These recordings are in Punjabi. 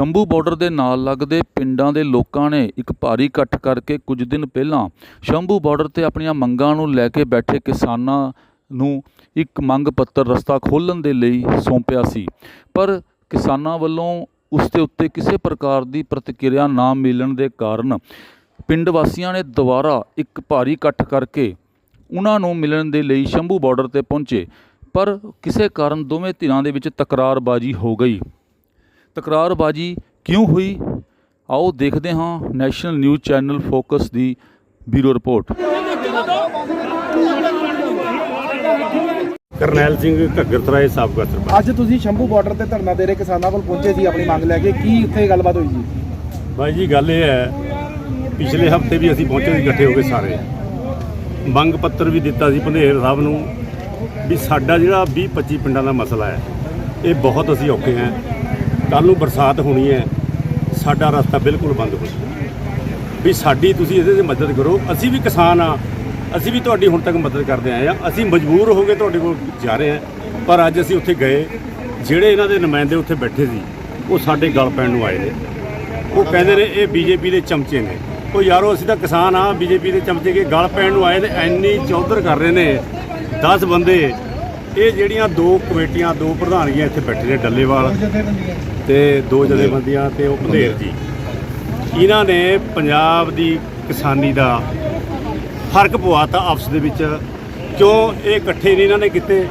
ਸ਼ੰਭੂ ਬਾਰਡਰ ਦੇ ਨਾਲ ਲੱਗਦੇ ਪਿੰਡਾਂ ਦੇ ਲੋਕਾਂ ਨੇ ਇੱਕ ਭਾਰੀ ਇਕੱਠ ਕਰਕੇ ਕੁਝ ਦਿਨ ਪਹਿਲਾਂ ਸ਼ੰਭੂ ਬਾਰਡਰ ਤੇ ਆਪਣੀਆਂ ਮੰਗਾਂ ਨੂੰ ਲੈ ਕੇ ਬੈਠੇ ਕਿਸਾਨਾਂ ਨੂੰ ਇੱਕ ਮੰਗ ਪੱਤਰ ਰਸਤਾ ਖੋਲ੍ਹਣ ਦੇ ਲਈ ਸੌਂਪਿਆ ਸੀ। ਪਰ ਕਿਸਾਨਾਂ ਵੱਲੋਂ ਉਸ ਦੇ ਉੱਤੇ ਕਿਸੇ ਪ੍ਰਕਾਰ ਦੀ ਪ੍ਰਤੀਕਿਰਿਆ ਨਾ ਮਿਲਣ ਦੇ ਕਾਰਨ ਪਿੰਡ ਵਾਸੀਆਂ ਨੇ ਦੁਬਾਰਾ ਇੱਕ ਭਾਰੀ ਇਕੱਠ ਕਰਕੇ ਉਹਨਾਂ ਨੂੰ ਮਿਲਣ ਦੇ ਲਈ ਸ਼ੰਭੂ ਬਾਰਡਰ ਤੇ ਪਹੁੰਚੇ। ਪਰ ਕਿਸੇ ਕਾਰਨ ਦੋਵੇਂ ਧਿਰਾਂ ਦੇ ਵਿੱਚ ਤਕਰਾਰਬਾਜ਼ੀ ਹੋ ਗਈ। ਤਕਰਾਰਬਾਜ਼ੀ ਕਿਉਂ ਹੋਈ? ਆਓ ਦੇਖਦੇ ਹਾਂ ਨੈਸ਼ਨਲ ਨਿਊਜ਼ ਚੈਨਲ ਫੋਕਸ ਦੀ ਬਿਊਰੋ ਰਿਪੋਰਟ। ਕਰਨੈਲ ਸਿੰਘ ਘੱਗਰ ਸਰਾਏ ਸਾਬਕਾ ਸਰਪੰਚ। ਅੱਜ ਤੁਸੀਂ ਸ਼ੰਭੂ ਬਾਰਡਰ ਤੇ ਧਰਨਾ ਦੇ ਰਹੇ ਕਿਸਾਨਾਂ ਕੋਲ ਪਹੁੰਚੇ ਸੀ ਆਪਣੀ ਮੰਗ ਲੈ ਕੇ। ਕੀ ਉੱਥੇ ਗੱਲਬਾਤ ਹੋਈ ਜੀ? ਬਾਈ ਜੀ ਗੱਲ ਇਹ ਹੈ ਪਿਛਲੇ ਹਫ਼ਤੇ ਵੀ ਅਸੀਂ ਪਹੁੰਚੇ ਸੀ ਇਕੱਠੇ ਹੋ ਕੇ ਸਾਰੇ। ਮੰਗ ਪੱਤਰ ਵੀ ਦਿੱਤਾ ਸੀ ਭੰਦੇਰ ਸਾਹਿਬ ਨੂੰ ਵੀ ਸਾਡਾ ਜਿਹੜਾ 20 25 ਪਿੰਡਾਂ ਦਾ ਮਸਲਾ ਹੈ ਇਹ ਬਹੁਤ ਅਸੀਂ ਔਖੇ ਹਾਂ। ਕੱਲ ਨੂੰ ਬਰਸਾਤ ਹੋਣੀ ਹੈ, ਸਾਡਾ ਰਸਤਾ ਬਿਲਕੁਲ ਬੰਦ ਹੋ ਜਾਊਗਾ। ਵੀ ਸਾਡੀ ਤੁਸੀਂ ਇਹਦੇ 'ਤੇ ਮਦਦ ਕਰੋ, ਅਸੀਂ ਵੀ ਕਿਸਾਨ ਆ ਅਸੀਂ ਵੀ ਤੁਹਾਡੀ ਹੁਣ ਤੱਕ ਮਦਦ ਕਰਦੇ ਆਏ ਆ ਅਸੀਂ ਮਜਬੂਰ ਹੋ ਕੇ ਤੁਹਾਡੇ ਕੋਲ ਜਾ ਰਹੇ ਹਾਂ, ਪਰ ਅੱਜ ਅਸੀਂ ਉੱਥੇ ਗਏ, ਜਿਹੜੇ ਇਹਨਾਂ ਦੇ ਨੁਮਾਇੰਦੇ ਉੱਥੇ ਬੈਠੇ ਸੀ, ਉਹ ਸਾਡੇ ਗਲ ਪੈਣ ਨੂੰ ਆਏ ਨੇ। ਉਹ ਕਹਿੰਦੇ ਨੇ, ਇਹ ਬੀਜੇਪੀ ਦੇ ਚਮਚੇ ਨੇ। ਉਹ ਯਾਰੋ, ਅਸੀਂ ਤਾਂ ਕਿਸਾਨ ਆ ਬੀਜੇਪੀ ਦੇ ਚਮਚੇ ਕੇ ਗਲ ਪੈਣ ਨੂੰ ਆਏ ਨੇ, ਐਨੀ ਚੌਧਰ ਕਰ ਰਹੇ ਨੇ 10 ਬੰਦੇ ਇਹ ਜਿਹੜੀਆਂ ਦੋ ਕਮੇਟੀਆਂ ਦੋ ਪ੍ਰਧਾਨੀਆਂ ਇੱਥੇ ਬੈਠੇ ਨੇ ਡੱਲੇਵਾਲ ਤੇ ਦੋ ਜਥੇਬੰਦੀਆਂ ਤੇ ਉਹ ਭੰਦੇਰ ਜੀ। ਇਹਨਾਂ ਨੇ ਪੰਜਾਬ ਦੀ ਕਿਸਾਨੀ ਦਾ ਫ਼ਰਕ ਪਵਾਤਾ ਆਪਸ ਦੇ ਵਿੱਚ। ਕਿਉਂ ਇਹ ਇਕੱਠੇ ਨਹੀਂ ਇਹਨਾਂ ਨੇ ਕੀਤੇ?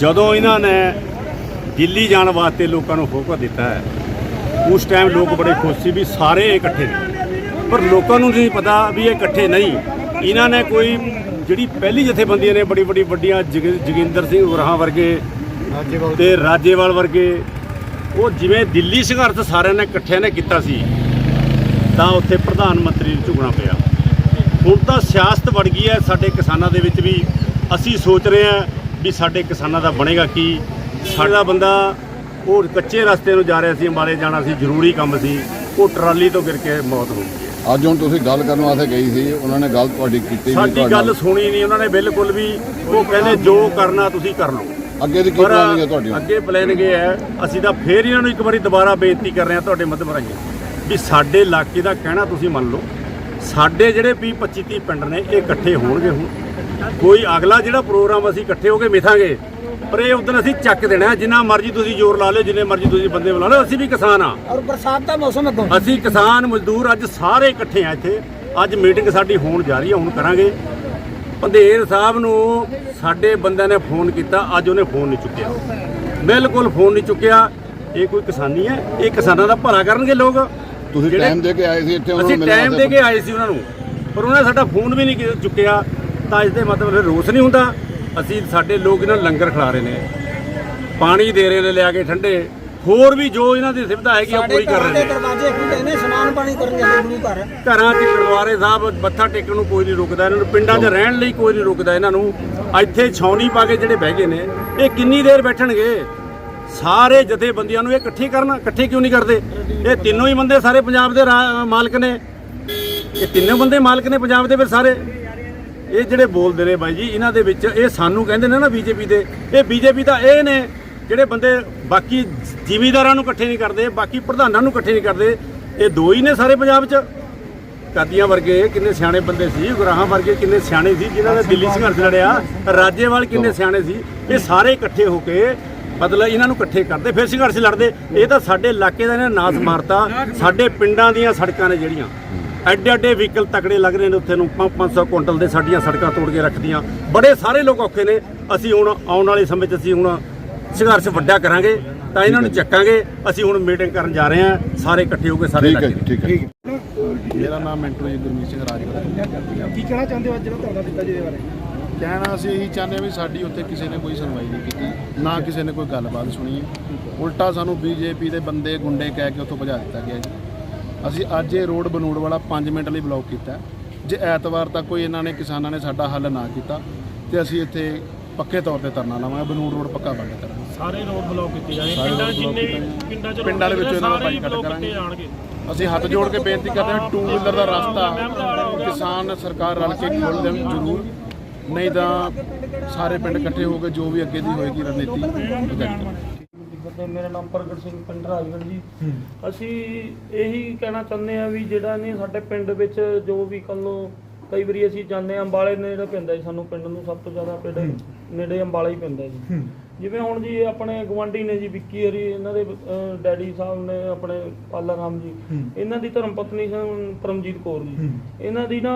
ਜਦੋਂ ਇਹਨਾਂ ਨੇ ਦਿੱਲੀ ਜਾਣ ਵਾਸਤੇ ਲੋਕਾਂ ਨੂੰ ਹੋਕਾ ਦਿੱਤਾ ਹੈ ਉਸ ਟਾਈਮ ਲੋਕ ਬੜੇ ਖੁਸ਼ ਸੀ ਵੀ ਸਾਰੇ ਇਕੱਠੇ ਨੇ। ਪਰ ਲੋਕਾਂ ਨੂੰ ਨਹੀਂ ਪਤਾ ਵੀ ਇਹ ਇਕੱਠੇ ਨਹੀਂ। ਇਹਨਾਂ ਨੇ ਕੋਈ ਜਿਹੜੀ ਪਹਿਲੀ ਜਥੇਬੰਦੀਆਂ ਨੇ ਬੜੀ ਬੜੀ ਵੱਡੀਆਂ ਜਗ- ਜੋਗਿੰਦਰ ਸਿੰਘ ਉਰਾਹਾਂ ਵਰਗੇ ਤੇ ਰਾਜੇਵਾਲ ਵਰਗੇ ਉਹ ਜਿਵੇਂ ਦਿੱਲੀ ਸੰਘਰਸ਼ ਸਾਰਿਆਂ ਨੇ ਇਕੱਠਿਆਂ ਨੇ ਕੀਤਾ ਸੀ ਤਾਂ ਉੱਥੇ ਪ੍ਰਧਾਨ ਮੰਤਰੀ ਨੂੰ ਝੁਕਣਾ ਪਿਆ। ਹੁਣ ਤਾਂ ਸਿਆਸਤ ਵੜ ਗਈ ਹੈ ਸਾਡੇ ਕਿਸਾਨਾਂ ਦੇ ਵਿੱਚ ਵੀ ਅਸੀਂ ਸੋਚ ਰਹੇ ਹਾਂ ਵੀ ਸਾਡੇ ਕਿਸਾਨਾਂ ਦਾ ਬਣੇਗਾ ਕੀ। ਸਾਡਾ ਬੰਦਾ ਉਹ ਕੱਚੇ ਰਸਤੇ ਨੂੰ ਜਾ ਰਿਹਾ ਸੀ ਅੰਬਾਲੇ ਜਾਣਾ ਸੀ ਜ਼ਰੂਰੀ ਕੰਮ ਸੀ ਉਹ ਟਰਾਲੀ ਤੋਂ ਗਿਰ ਕੇ ਮੌਤ ਹੋ ਗਈ। ਅੱਜ ਹੁਣ ਤੁਸੀਂ ਗੱਲ ਕਰਨ ਵਾਸਤੇ ਗਈ ਸੀ ਉਹਨਾਂ ਨੇ ਗੱਲ ਤੁਹਾਡੀ ਕੀਤੀ ਸਾਡੀ ਗੱਲ। ਸੁਣੀ ਨਹੀਂ ਉਹਨਾਂ ਨੇ ਬਿਲਕੁਲ ਵੀ ਉਹ ਕਹਿੰਦੇ ਜੋ ਕਰਨਾ ਤੁਸੀਂ ਕਰ ਲਓ। ਅੱਗੇ ਦੀ ਕੀ ਪਲਾਨਿੰਗ ਹੈ ਤੁਹਾਡੀ? ਅੱਗੇ ਪਲਾਨਿੰਗ ਇਹ ਹੈ ਅਸੀਂ ਤਾਂ ਫੇਰ ਇਹਨਾਂ ਨੂੰ ਇੱਕ ਵਾਰੀ ਦੁਬਾਰਾ ਬੇਨਤੀ ਕਰ ਰਹੇ ਹਾਂ ਤੁਹਾਡੇ ਮੱਧਮ ਰਾਹੀਂ ਵੀ ਸਾਡੇ ਇਲਾਕੇ ਦਾ ਕਹਿਣਾ ਤੁਸੀਂ ਮੰਨ ਲਓ। ਸਾਡੇ ਜਿਹੜੇ 20 25 30 ਪਿੰਡ ਨੇ ਇਹ ਇਕੱਠੇ ਹੋਣਗੇ ਹੁਣ। ਕੋਈ ਅਗਲਾ ਜਿਹੜਾ ਪ੍ਰੋਗਰਾਮ ਅਸੀਂ ਇਕੱਠੇ ਹੋ ਕੇ ਮਿਥਾਂਗੇ ਪਰ ਇਹ ਉਦੋਂ ਅਸੀਂ ਚੱਕ ਦੇਣਾ ਜਿੰਨਾ ਮਰਜ਼ੀ ਤੁਸੀਂ ਜ਼ੋਰ ਲਾ ਲਿਓ ਜਿੰਨੇ ਮਰਜ਼ੀ ਤੁਸੀਂ ਬੰਦੇ ਬੁਲਾ ਲਓ ਅਸੀਂ ਵੀ ਕਿਸਾਨ ਆ ਔਰ ਬਰਸਾਤ ਦਾ ਮੌਸਮ ਅੱਗੋਂ ਅਸੀਂ ਕਿਸਾਨ ਮਜ਼ਦੂਰ ਅੱਜ ਸਾਰੇ ਇਕੱਠੇ ਆ ਇੱਥੇ। ਅੱਜ ਮੀਟਿੰਗ ਸਾਡੀ ਹੋਣ ਜਾ ਰਹੀ ਹੈ ਹੁਣ ਕਰਾਂਗੇ। ਪੰਧੇਰ ਸਾਹਿਬ ਨੂੰ ਸਾਡੇ ਬੰਦਿਆਂ ਨੇ ਫੋਨ ਕੀਤਾ ਅੱਜ ਉਹਨੇ ਫੋਨ ਨਹੀਂ ਚੁੱਕਿਆ। ਬਿਲਕੁਲ ਫੋਨ ਨਹੀਂ ਚੁੱਕਿਆ। ਇਹ ਕੋਈ ਕਿਸਾਨੀ ਹੈ ਇਹ ਕਿਸਾਨਾਂ ਦਾ ਭਲਾ ਕਰਨਗੇ ਲੋਕ। ਤੁਸੀਂ ਟਾਈਮ ਦੇ ਕੇ ਆਏ ਸੀ ਇੱਥੇ ਉਹਨਾਂ ਨੂੰ ਟਾਈਮ ਦੇ ਕੇ ਆਏ ਸੀ ਉਹਨਾਂ ਨੂੰ ਪਰ ਉਹਨਾਂ ਨੇ ਸਾਡਾ ਫੋਨ ਵੀ ਨਹੀਂ ਚੁੱਕਿਆ। ਤਾਂ ਇਸ ਦੇ ਮਤਲਬ ਫਿਰ ਰੋਸ ਨਹੀਂ ਹੁੰਦਾ। ਅਸੀਂ ਸਾਡੇ ਲੋਕ ਇਹਨਾਂ ਨੂੰ ਲੰਗਰ ਖਿਲਾ ਰਹੇ ਨੇ। ਪਾਣੀ ਦੇ ਰਹੇ ਨੇ ਲਿਆ ਕੇ ਠੰਡੇ। ਹੋਰ ਵੀ ਜੋ ਇਹਨਾਂ ਦੀ ਸੁਵਿਧਾ ਹੈਗੀ ਉਹ ਪੂਰੀ ਕਰ ਰਹੇ ਨੇ। ਦਰਵਾਜ਼ੇ ਖੁੱਲੇ ਨੇ ਇਸ਼ਨਾਨ ਪਾਣੀ ਕਰਨ ਜਾਂਦੇ ਗੁਰੂ ਘਰ। ਘਰਾਂ 'ਚ ਗੁਰਦੁਆਰੇ ਸਾਹਿਬ ਮੱਥਾ ਟੇਕਣ ਨੂੰ ਕੋਈ ਨਹੀਂ ਰੁਕਦਾ ਇਹਨਾਂ ਨੂੰ ਪਿੰਡਾਂ 'ਚ ਰਹਿਣ ਲਈ ਕੋਈ ਨਹੀਂ ਰੁਕਦਾ ਇਹਨਾਂ ਨੂੰ। ਇੱਥੇ ਛਾਉਣੀ ਪਾ ਕੇ ਜਿਹੜੇ ਬਹਿ ਗਏ ਨੇ ਇਹ ਕਿੰਨੀ ਦੇਰ ਬੈਠਣਗੇ? ਸਾਰੇ ਜਥੇਬੰਦੀਆਂ ਨੂੰ ਇਹ ਇਕੱਠੇ ਕਰਨ ਇਕੱਠੇ ਕਿਉਂ ਨਹੀਂ ਕਰਦੇ? ਇਹ ਤਿੰਨੋਂ ਹੀ ਬੰਦੇ ਸਾਰੇ ਪੰਜਾਬ ਦੇ ਮਾਲਕ ਨੇ। ਇਹ ਤਿੰਨੋਂ ਬੰਦੇ ਮਾਲਕ ਨੇ ਪੰਜਾਬ ਦੇ ਫਿਰ ਸਾਰੇ। ਇਹ ਜਿਹੜੇ ਬੋਲਦੇ ਨੇ ਬਾਈ ਜੀ, ਇਹਨਾਂ ਦੇ ਵਿੱਚ ਇਹ ਸਾਨੂੰ ਕਹਿੰਦੇ ਨੇ ਨਾ ਬੀਜੇਪੀ ਦੇ, ਇਹ ਬੀਜੇਪੀ ਤਾਂ ਇਹ ਨੇ, ਜਿਹੜੇ ਬੰਦੇ ਬਾਕੀ ਜ਼ਿਮੀਦਾਰਾਂ ਨੂੰ ਇਕੱਠੇ ਨਹੀਂ ਕਰਦੇ, ਬਾਕੀ ਪ੍ਰਧਾਨਾਂ ਨੂੰ ਇਕੱਠੇ ਨਹੀਂ ਕਰਦੇ, ਇਹ ਦੋ ਹੀ ਨੇ ਸਾਰੇ ਪੰਜਾਬ 'ਚ। ਕਾਦੀਆਂ ਵਰਗੇ ਕਿੰਨੇ ਸਿਆਣੇ ਬੰਦੇ ਸੀ ਗੁਰਾਹਾਂ ਵਰਗੇ ਕਿੰਨੇ ਸਿਆਣੇ ਸੀ, ਜਿਨ੍ਹਾਂ ਨੇ ਦਿੱਲੀ ਸੰਘਰਸ਼ ਲੜਿਆ, ਰਾਜੇਵਾਲ ਕਿੰਨੇ ਸਿਆਣੇ ਸੀ, ਇਹ ਸਾਰੇ ਇਕੱਠੇ ਹੋ ਕੇ ਮਤਲਬ ਇਹਨਾਂ ਨੂੰ ਇਕੱਠੇ ਕਰਦੇ, ਫਿਰ ਸੰਘਰਸ਼ ਲੜਦੇ। ਇਹ ਤਾਂ ਸਾਡੇ ਇਲਾਕੇ ਦਾ ਇਹਨਾਂ ਨਾਸ ਮਾਰਤਾ, ਸਾਡੇ ਪਿੰਡਾਂ ਦੀਆਂ ਸੜਕਾਂ ਨੇ ਜਿਹੜੀਆਂ। ਐਡੇ ਐਡੇ ਵਹੀਕਲ ਤਕੜੇ ਲੱਗ ਰਹੇ ਨੇ ਉੱਥੇ ਨੂੰ 500 ਕੁਇੰਟਲ ਦੇ ਸਾਡੀਆਂ ਸੜਕਾਂ ਤੋੜ ਕੇ ਰੱਖਦੀਆਂ ਬੜੇ ਸਾਰੇ ਲੋਕ ਔਖੇ ਨੇ। ਅਸੀਂ ਹੁਣ ਆਉਣ ਵਾਲੇ ਸਮੇਂ 'ਚ ਅਸੀਂ ਹੁਣ ਸੰਘਰਸ਼ ਵੱਡਾ ਕਰਾਂਗੇ ਤਾਂ ਇਹਨਾਂ ਨੂੰ ਚੱਕਾਂਗੇ। ਅਸੀਂ ਹੁਣ ਮੀਟਿੰਗ ਕਰਨ ਜਾ ਰਹੇ ਹਾਂ ਸਾਰੇ ਇਕੱਠੇ ਹੋ ਕੇ ਸਾਰੇ ਠੀਕ ਹੈ ਇਲਾਕੇ ਜੀ ਠੀਕ ਹੈ। ਮੇਰਾ ਨਾਮ ਮਿੰਟੂ ਜੀ ਗੁਰਮੀਤ ਸਿੰਘ ਰਾਜਗੜ੍ਹ ਕੀ ਕਹਿਣਾ ਚਾਹੁੰਦੇ ਹੋ ਅੱਜ ਜਿਹੜਾ ਧਰਨਾ ਦਿੱਤਾ ਜਿਹਦੇ ਬਾਰੇ? ਕਹਿਣਾ ਅਸੀਂ ਇਹੀ ਚਾਹੁੰਦੇ ਹਾਂ ਵੀ ਸਾਡੀ ਉੱਥੇ ਕਿਸੇ ਨੇ ਕੋਈ ਸੁਣਵਾਈ ਨਹੀਂ ਕੀਤੀ ਨਾ ਕਿਸੇ ਨੇ ਕੋਈ ਗੱਲਬਾਤ ਸੁਣੀ। ਉਲਟਾ ਸਾਨੂੰ ਬੀਜੇਪੀ ਦੇ ਬੰਦੇ ਗੁੰਡੇ ਕਹਿ ਕੇ ਉੱਥੋਂ ਭਜਾ ਦਿੱਤਾ ਗਿਆ ਜੀ। ਅਸੀਂ ਅੱਜ ਇਹ ਰੋਡ ਬਨੂੜ ਵਾਲਾ 5 ਮਿੰਟ ਲਈ ਬਲੌਕ ਕੀਤਾ। ਜੇ ਐਤਵਾਰ ਤੱਕ ਕੋਈ ਇਹਨਾਂ ਨੇ ਕਿਸਾਨਾਂ ਨੇ ਸਾਡਾ ਹੱਲ ਨਾ ਕੀਤਾ ਤੇ ਅਸੀਂ ਇੱਥੇ ਪੱਕੇ ਤੌਰ ਤੇ ਧਰਨਾ ਲਾਵਾਂਗੇ ਬਨੂੜ ਰੋਡ ਪੱਕਾ ਬੰਦ ਕਰਾਂਗੇ ਸਾਰੇ ਰੋਡ ਬਲੌਕ ਕੀਤੇ ਜਾਣੇ ਸਾਰੇ ਪਿੰਡਾਂ ਜਿੰਨੇ। ਪਿੰਡਾਂ ਚ ਪਿੰਡਾਂ ਦੇ ਵਿੱਚੋਂ ਇਹਨਾਂ ਦਾ ਬਾਈਕਾਟ ਕਰਾਂਗੇ। ਜਾਣਗੇ ਅਸੀਂ ਹੱਥ ਜੋੜ ਕੇ ਬੇਨਤੀ ਕਰਦੇ ਹਾਂ ਟੂ ਵੀਲਰ ਦਾ ਰਸਤਾ ਕਿਸਾਨ ਸਰਕਾਰ ਰਲ ਕੇ ਖੋਲ੍ਹ ਦੇਣ ਜ਼ਰੂਰ ਨਹੀਂ ਤਾਂ ਸਾਰੇ ਪਿੰਡ ਇਕੱਠੇ ਹੋ ਕੇ ਜੋ ਵੀ ਅੱਗੇ ਦੀ ਹੋਏਗੀ ਰਣਨੀਤੀ ਤੇ ਮੇਰਾ ਨਾਮ ਪ੍ਰਗਟ ਸਿੰਘ ਪਿੰਡ ਰਾਜਗੜ੍ਹ ਜੀ। ਅਸੀਂ ਇਹੀ ਕਹਿਣਾ ਚਾਹੁੰਦੇ ਆ ਵੀ ਜਿਹੜਾ ਨਹੀਂ ਸਾਡੇ ਪਿੰਡ ਵਿੱਚ ਜੋ ਵੀ ਕੱਲ ਨੂੰ ਕਈ ਵਾਰੀ ਅਸੀਂ ਜਾਂਦੇ ਆ ਅੰਬਾਲੇ ਨੇੜੇ ਪੈਂਦਾ ਜੀ ਸਾਨੂੰ ਪਿੰਡ ਨੂੰ ਸਭ ਤੋਂ ਜ਼ਿਆਦਾ ਪਿੰਡ ਨੇੜੇ ਅੰਬਾਲਾ ਹੀ ਪੈਂਦਾ ਜੀ। ਜਿਵੇਂ ਹੁਣ ਜੀ ਆਪਣੇ ਗਵਾਂਢੀ ਨੇ ਜੀ ਵਿੱਕੀ ਹਰੀ ਇਹਨਾਂ ਦੇ ਡੈਡੀ ਸਾਹਿਬ ਨੇ ਆਪਣੇ ਪਾਲਾ ਰਾਮ ਜੀ ਇਹਨਾਂ ਦੀ ਧਰਮ ਪਤਨੀ ਸਨ ਪਰਮਜੀਤ ਕੌਰ ਜੀ। ਇਹਨਾਂ ਦੀ ਨਾ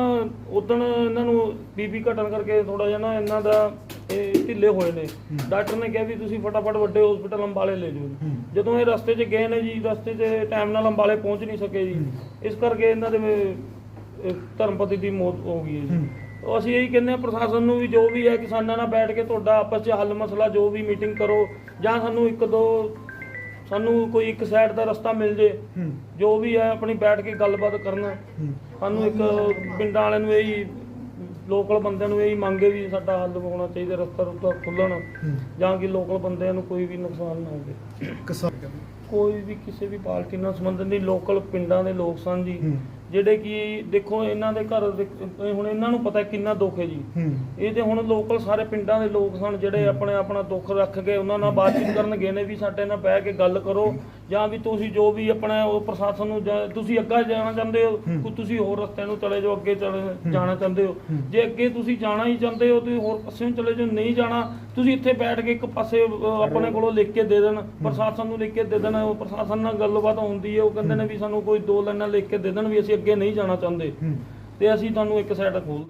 ਉਦਣ ਇਹਨਾਂ ਨੂੰ ਬੀਬੀ ਘਟਣ ਕਰਕੇ ਥੋੜਾ ਜਿਹਾ ਨਾ ਇਹਨਾਂ ਦਾ ਇਹ ਢਿੱਲੇ ਹੋਏ ਨੇ। ਡਾਕਟਰ ਨੇ ਕਿਹਾ ਵੀ ਤੁਸੀਂ ਫਟਾਫਟ ਵੱਡੇ ਹਸਪੀਟਲ ਅੰਬਾਲੇ ਲੈ ਜਾਓ। ਜਦੋਂ ਇਹ ਰਸਤੇ 'ਚ ਗਏ ਨੇ ਜੀ ਰਸਤੇ 'ਚ ਟਾਈਮ ਨਾਲ ਅੰਬਾਲੇ ਪਹੁੰਚ ਨਹੀਂ ਸਕੇ ਜੀ। ਇਸ ਕਰਕੇ ਇਹਨਾਂ ਦੇ ਅਹ, ਧਰਮਪਤੀ ਦੀ ਮੌਤ ਹੋ ਗਈ ਹੈ ਜੀ। ਉਹ ਅਸੀਂ ਇਹੀ ਕਹਿੰਦੇ ਆ ਪ੍ਰਸ਼ਾਸਨ ਨੂੰ ਵੀ ਜੋ ਵੀ ਹੈ ਕਿਸਾਨਾਂ ਨਾਲ ਬੈਠ ਕੇ ਤੁਹਾਡਾ ਆਪਸ 'ਚ ਹੱਲ ਮਸਲਾ ਜੋ ਵੀ ਮੀਟਿੰਗ ਕਰੋ ਜਾਂ ਸਾਨੂੰ ਇੱਕ ਦੋ ਸਾਨੂੰ ਕੋਈ ਇੱਕ ਸਾਈਡ ਦਾ ਰਸਤਾ ਮਿਲ ਜੇ। ਜੋ ਵੀ ਹੈ ਆਪਣੀ ਬੈਠ ਕੇ ਗੱਲਬਾਤ ਕਰਨ। ਸਾਨੂੰ ਇੱਕ ਪਿੰਡਾਂ ਵਾਲਿਆਂ ਨੂੰ ਇਹੀ ਲੋਕਲ ਬੰਦਿਆਂ ਨੂੰ ਇਹੀ ਮੰਗੇ ਵੀ ਸਾਡਾ ਹੱਲ ਹੋਣਾ ਚਾਹੀਦਾ ਰਸਤਾ ਰੁਸਤਾ ਖੁੱਲਣ ਜਾਂ ਕਿ ਲੋਕਲ ਬੰਦਿਆਂ ਨੂੰ ਕੋਈ ਵੀ ਨੁਕਸਾਨ ਨਾ ਹੋਵੇ। ਕੋਈ ਵੀ ਕਿਸੇ ਵੀ ਪਾਰਟੀ ਨਾਲ ਸੰਬੰਧਿਤ ਨਹੀਂ ਲੋਕਲ ਪਿੰਡਾਂ ਦੇ ਲੋਕ ਸਨ ਜੀ। ਜਿਹੜੇ ਕਿ ਦੇਖੋ ਇਹਨਾਂ ਦੇ ਘਰ ਦੇ- ਇਹ ਹੁਣ ਇਹਨਾਂ ਨੂੰ ਪਤਾ ਕਿੰਨਾ ਦੁੱਖ ਹੈ ਜੀ। ਇਹ ਤੇ ਹੁਣ ਲੋਕਲ ਸਾਰੇ ਪਿੰਡਾਂ ਦੇ ਲੋਕ ਸਨ ਜਿਹੜੇ ਆਪਣੇ ਆਪਣਾ ਦੁੱਖ ਰੱਖ ਕੇ ਉਹਨਾਂ ਨਾਲ ਬਾਤਚੀਤ ਕਰਨ ਗਏ ਨੇ ਵੀ ਸਾਡੇ ਨਾਲ ਬਹਿ ਕੇ ਗੱਲ ਕਰੋ ਜਾਂ ਵੀ ਤੁਸੀਂ ਜੋ ਵੀ ਆਪਣਾ ਉਹ ਪ੍ਰਸ਼ਾਸਨ ਨੂੰ ਜਾਂ ਤੁਸੀਂ ਅੱਗਾ ਜਾਣਾ ਚਾਹੁੰਦੇ ਹੋ ਕੋਈ ਤੁਸੀਂ ਹੋਰ ਰਸਤੇ ਨੂੰ ਚਲੇ ਜਾਓ ਅੱਗੇ ਚਲੇ ਜਾਣਾ ਚਾਹੁੰਦੇ ਹੋ। ਜੇ ਅੱਗੇ ਤੁਸੀਂ ਜਾਣਾ ਹੀ ਚਾਹੁੰਦੇ ਹੋ ਤੁਸੀਂ ਹੋਰ ਪਾਸੇ ਨੂੰ ਚਲੇ ਜਾਓ ਨਹੀਂ ਜਾਣਾ ਤੁਸੀਂ ਇੱਥੇ ਬੈਠ ਕੇ ਇੱਕ ਪਾਸੇ ਅਹ, ਆਪਣੇ ਕੋਲੋਂ ਲਿਖ ਕੇ ਦੇ ਦੇਣ ਪ੍ਰਸ਼ਾਸਨ ਨੂੰ ਲਿਖ ਕੇ ਦੇ ਦੇਣ ਉਹ ਪ੍ਰਸ਼ਾਸਨ ਨਾਲ ਗੱਲਬਾਤ ਹੁੰਦੀ ਹੈ ਉਹ ਕਹਿੰਦੇ ਨੇ ਵੀ ਸਾਨੂੰ ਕੋਈ ਦੋ ਲਾਈਨਾਂ ਲਿਖ ਕੇ ਦੇ ਦੇਣ ਵੀ ਅਸੀਂ ਅੱਗੇ ਨਹੀਂ ਜਾਣਾ ਚਾਹੁੰਦੇ। ਤੇ ਅਸੀਂ ਤੁਹਾਨੂੰ ਇੱਕ ਸਾਈਡ ਖੋਲ